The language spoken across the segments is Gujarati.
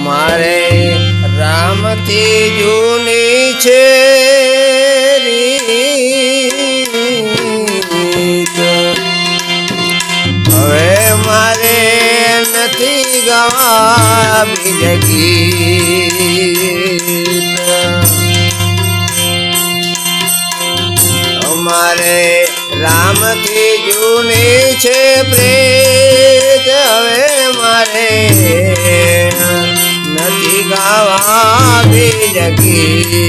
અમારે રામથી જૂની છે હવે મારે નથી ગવા અમારે રામથી જૂની છે પ્રેત. હવે મારે નથી ગાવા ગીત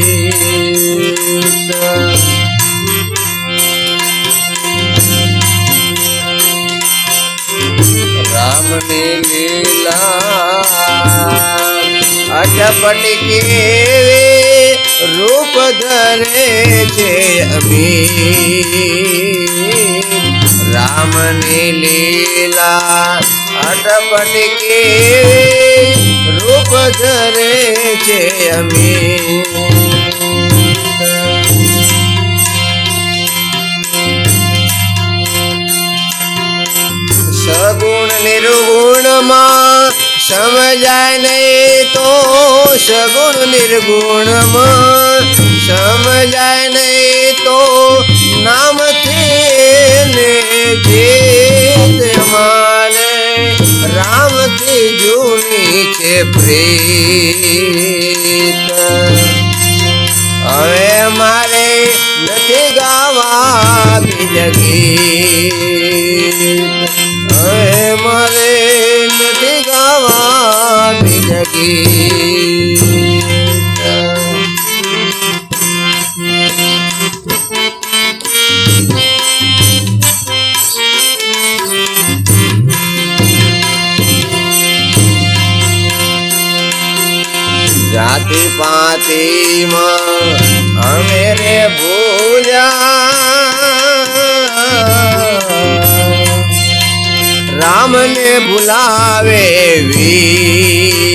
રામની લીલા અટપટ કેવી રૂપ ધરે છે અમી રામની લીલા અટપટ કેવી રૂપ ધરે છે અમે. સગુણ નિર્ગુણમાં સમજાય નહીં તો સગુણ નિર્ગુણમાં સમજાય નહીં તો નામથી ને જીત છે પ્રીત. હવે મારે નથી ગાવા બીજ જાતિ પાતિમાં અમે રે ભૂલ્યા રામને ભૂલાવે વીત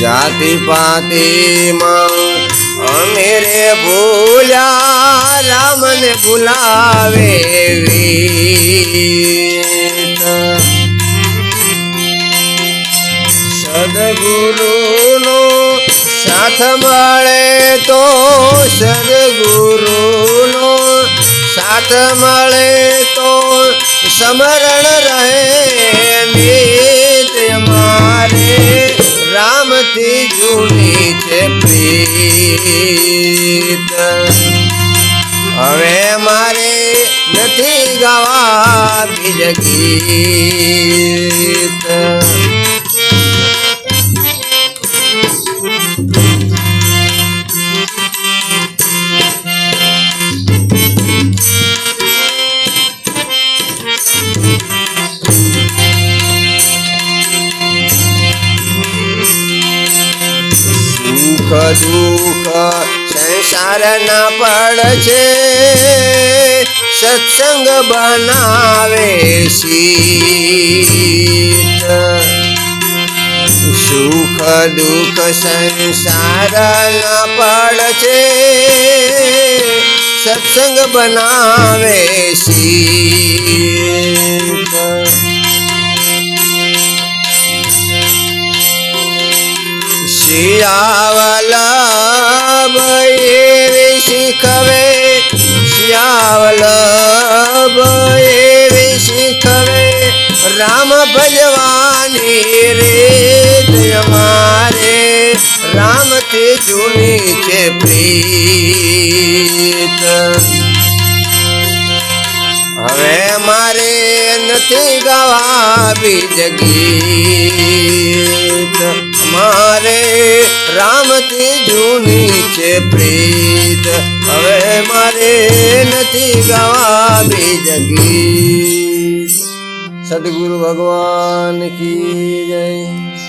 જાતિ પાતિમાં અમે રે ભૂલ્યા રામને ભૂલાવે વીત સદગુરુનો સાથ મળે તો સદગુરુનો સાથ મળે તો સમરણ રહે નીત મારે. રામથી જૂની છે પ્રીત. હવે મારે નથી ગાવા બીજ દુઃખ સંસારના પડ છે. સત્સંગ બનાવે શીત. સુખ દુઃખ સંસારના પડ છે. સત્સંગ બનાવે શીત. શિયાવલ એવી શીખવે શિયાવલ એવી શીખવે. રામ ભજવાની રે અમારે, રામથી જૂની છે પ્રીત. હવે મારે નથી ગાવા બીજ ગીત. મારે રામથી જૂની છે પ્રીત. હવે મારે નથી ગાવા બીજ ગીત. સદગુરુ ભગવાન કી જય.